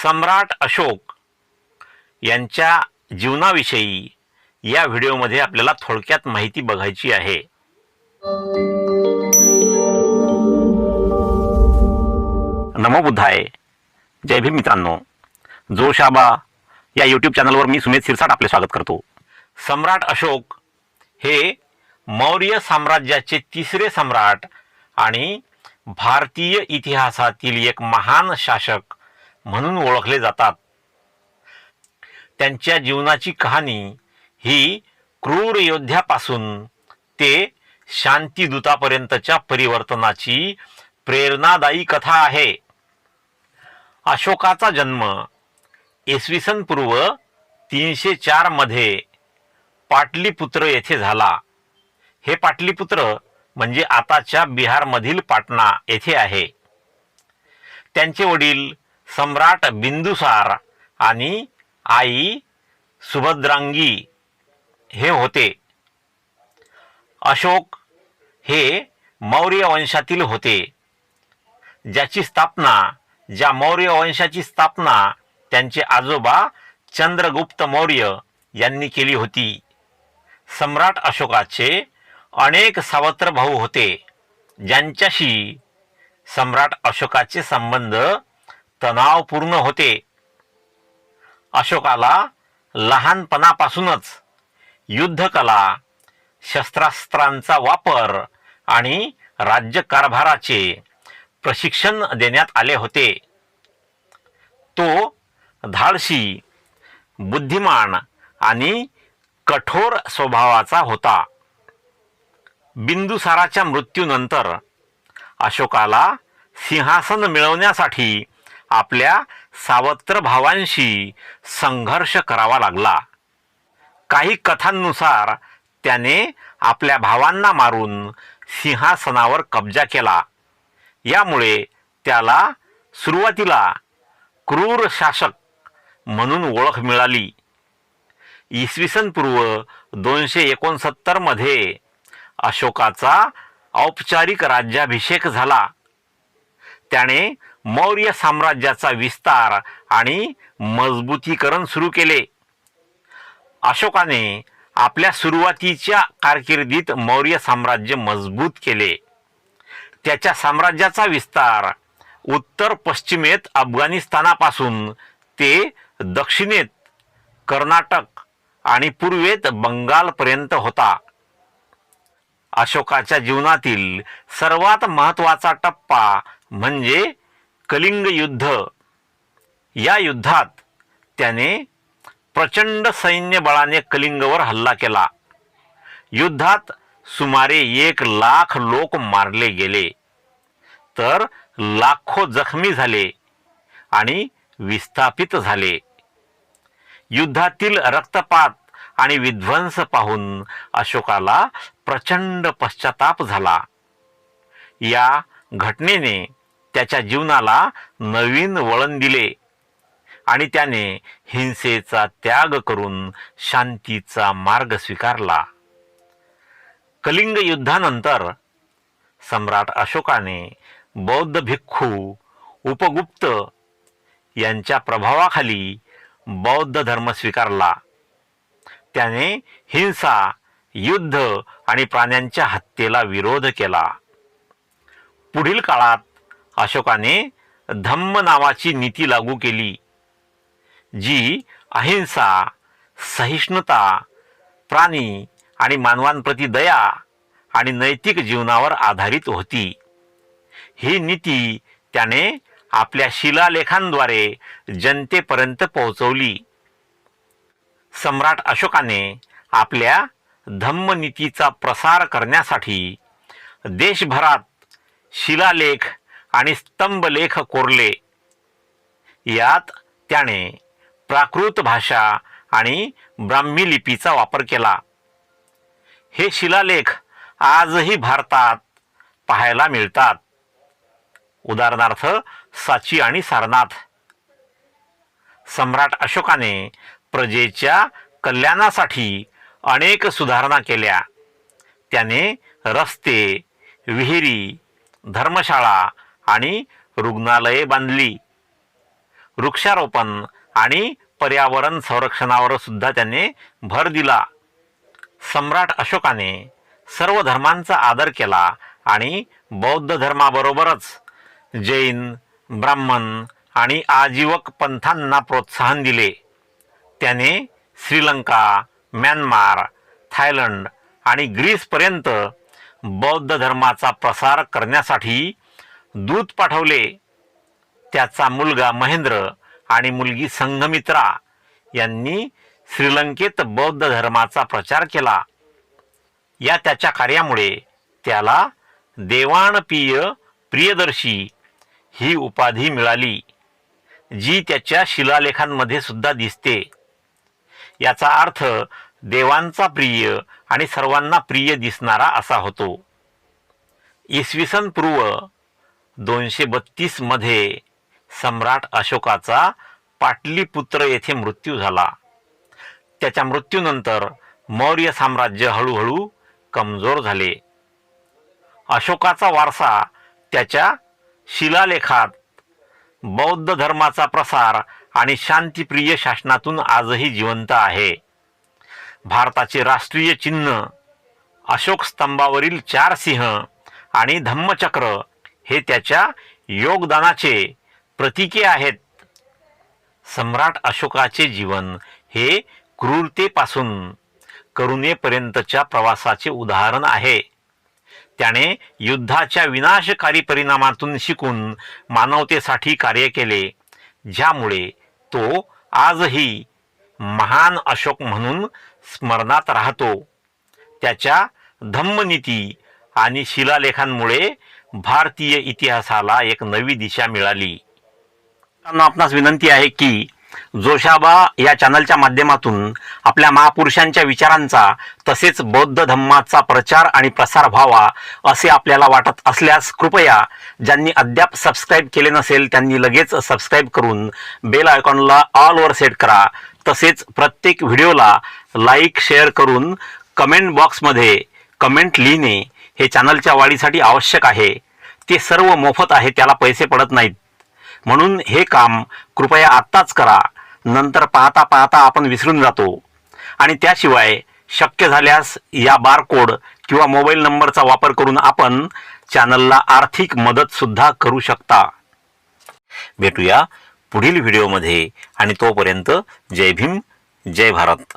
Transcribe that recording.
सम्राट अशोक यांच्या जीवनाविषयी या व्हिडिओमध्ये आपल्याला थोडक्यात माहिती बघायची आहे. नमो बुद्धाय. जय भीम मित्रांनो. जोशाबा या यूट्यूब चॅनलवर मी सुमेध सिरसाट आपले स्वागत करतो. सम्राट अशोक हे मौर्य साम्राज्याचे तिसरे सम्राट आणि भारतीय इतिहासातील एक महान शासक म्हणून ओळखले जातात. त्यांच्या जीवनाची कहाणी ही क्रूर योद्ध्यापासून ते शांतीदूतापर्यंतच्या परिवर्तनाची प्रेरणादायी कथा आहे. अशोकाचा जन्म इसवी सन पूर्व तीनशे चारमध्ये पाटलीपुत्र येथे झाला. हे पाटलीपुत्र म्हणजे आताच्या बिहारमधील पाटणा येथे आहे. त्यांचे वडील सम्राट बिंदुसार आणि आई सुभद्रांगी हे होते. अशोक हे मौर्य वंशातील होते. ज्याची स्थापना ज्या मौर्य वंशाची स्थापना त्यांचे आजोबा चंद्रगुप्त मौर्य यांनी केली होती. सम्राट अशोकाचे अनेक सावत्र भाऊ होते. ज्यांच्याशी सम्राट अशोकाचे संबंध तणावपूर्ण होते. अशोकाला लहानपणापासूनच युद्धकला शस्त्रास्त्रांचा वापर आणि राज्यकारभाराचे प्रशिक्षण देण्यात आले होते. तो धाडशी बुद्धिमान आणि कठोर स्वभावाचा होता. बिंदुसाराच्या मृत्यूनंतर अशोकाला सिंहासन मिळवण्यासाठी आपल्या सावत्र भावांशी संघर्ष करावा लागला. काही कथांनुसार त्याने आपल्या भावांना मारून सिंहासनावर कब्जा केला. यामुळे त्याला सुरुवातीला क्रूर शासक म्हणून ओळख मिळाली. इसवी सन पूर्व दोनशे एकोणसत्तरमध्ये अशोकाचा औपचारिक राज्याभिषेक झाला. त्याने मौर्य साम्राज्याचा विस्तार आणि मजबूतीकरण सुरू केले. अशोकाने आपल्या सुरुवातीच्या कारकिर्दीत मौर्य साम्राज्य मजबूत केले. त्याच्या साम्राज्याचा विस्तार उत्तर पश्चिमेत अफगाणिस्तानापासून ते दक्षिणेत कर्नाटक आणि पूर्वेत बंगालपर्यंत होता. अशोकाच्या जीवनातील सर्वात महत्त्वाचा टप्पा म्हणजे कलिंग युद्ध. या युद्धात त्याने प्रचंड सैन्यबळाने कलिंगवर हल्ला केला. युद्धात सुमारे एक लाख लोक मारले गेले. तर लाखो जखमी झाले आणि विस्थापित झाले. युद्धातील रक्तपात आणि विध्वंस पाहून अशोकाला प्रचंड पश्चाताप झाला. या घटनेने त्याच्या जीवनाला नवीन वळण दिले. आणि त्याने हिंसेचा त्याग करून शांतीचा मार्ग स्वीकारला. कलिंग युद्धानंतर सम्राट अशोकाने बौद्ध भिक्खू उपगुप्त यांच्या प्रभावाखाली बौद्ध धर्म स्वीकारला. त्याने हिंसा युद्ध आणि प्राण्यांच्या हत्येला विरोध केला. पुढील काळात अशोकाने धम्म नावाची नीती लागू केली जी अहिंसा सहिष्णुता प्राणी आणि मानवांप्रती दया आणि नैतिक जीवनावर आधारित होती. ही नीती त्याने आपल्या शिलालेखांद्वारे जनतेपर्यंत पोहोचवली. सम्राट अशोकाने आपल्या धम्मनीतीचा प्रसार करण्यासाठी देशभरात शिलालेख आणि स्तंभलेख कोरले. यात त्याने प्राकृत भाषा आणि ब्राह्मी लिपीचा वापर केला. हे शिलालेख आजही भारतात पाहायला मिळतात. उदाहरणार्थ साची आणि सारनाथ. सम्राट अशोकाने प्रजेच्या कल्याणासाठी अनेक सुधारणा केल्या. त्याने रस्ते विहिरी धर्मशाळा आणि रुग्णालये बांधली. वृक्षारोपण आणि पर्यावरण संरक्षणावर सुद्धा त्याने भर दिला. सम्राट अशोकाने सर्व धर्मांचा आदर केला आणि बौद्ध धर्माबरोबरच जैन ब्राह्मण आणि आजीवक पंथांना प्रोत्साहन दिले. त्याने श्रीलंका म्यानमार थायलंड आणि ग्रीसपर्यंत बौद्ध धर्माचा प्रसार करण्यासाठी दूत पाठवले. त्याचा मुलगा महेंद्र आणि मुलगी संघमित्रा यांनी श्रीलंकेत बौद्ध धर्माचा प्रचार केला. या त्याच्या कार्यामुळे त्याला देवाणपीय प्रियदर्शी ही उपाधी मिळाली जी त्याच्या शिलालेखांमध्ये सुद्धा दिसते. याचा अर्थ देवांचा प्रिय आणि सर्वांना प्रिय दिसणारा असा होतो. इसवी सन पूर्व दोनशे बत्तीसमध्ये सम्राट अशोकाचा पाटलीपुत्र येथे मृत्यू झाला. त्याच्या मृत्यूनंतर मौर्य साम्राज्य हळूहळू कमजोर झाले. अशोकाचा वारसा त्याच्या शिलालेखात बौद्ध धर्माचा प्रसार आणि शांतिप्रिय शासनातून आजही जिवंत आहे. भारताचे राष्ट्रीय चिन्ह अशोक स्तंभावरील चार सिंह आणि धम्मचक्र हे त्याच्या योगदानाचे प्रतीके आहेत. सम्राट अशोकाचे जीवन हे क्रूरतेपासून करुणेपर्यंतच्या प्रवासाचे उदाहरण आहे. त्याने युद्धाच्या विनाशकारी परिणामातून शिकून मानवतेसाठी कार्य केले ज्यामुळे तो आजही महान अशोक म्हणून स्मरणात राहतो. त्याच्या धम्मनीती आणि शिलालेखांमुळे भारतीय इतिहासाला एक नवी दिशा मिळाली. आपणास विनंती आहे की जोशाबा या चॅनलच्या माध्यमातून आपल्या महापुरुषांच्या विचारांचा तसेच बौद्ध धम्माचा प्रचार आणि प्रसार व्हावा असे आपल्याला वाटत असल्यास कृपया ज्यांनी अद्याप सबस्क्राईब केले नसेल त्यांनी लगेच सबस्क्राईब करून बेल आयकॉनला ऑलवर सेट करा. तसेच प्रत्येक व्हिडिओला लाईक शेअर करून कमेंट बॉक्समध्ये कमेंट लिहिणे हे चॅनलच्या वाढीसाठी आवश्यक आहे. ते सर्व मोफत आहे त्याला पैसे पडत नाहीत. म्हणून हे काम कृपया आत्ताच करा. नंतर पाहता पाहता आपण विसरून जातो. आणि त्याशिवाय शक्य झाल्यास या बारकोड किंवा मोबाईल नंबरचा वापर करून आपण चॅनलला आर्थिक मदतसुद्धा करू शकता. भेटूया पुढील व्हिडिओमध्ये. आणि तोपर्यंत जय भीम जय भारत.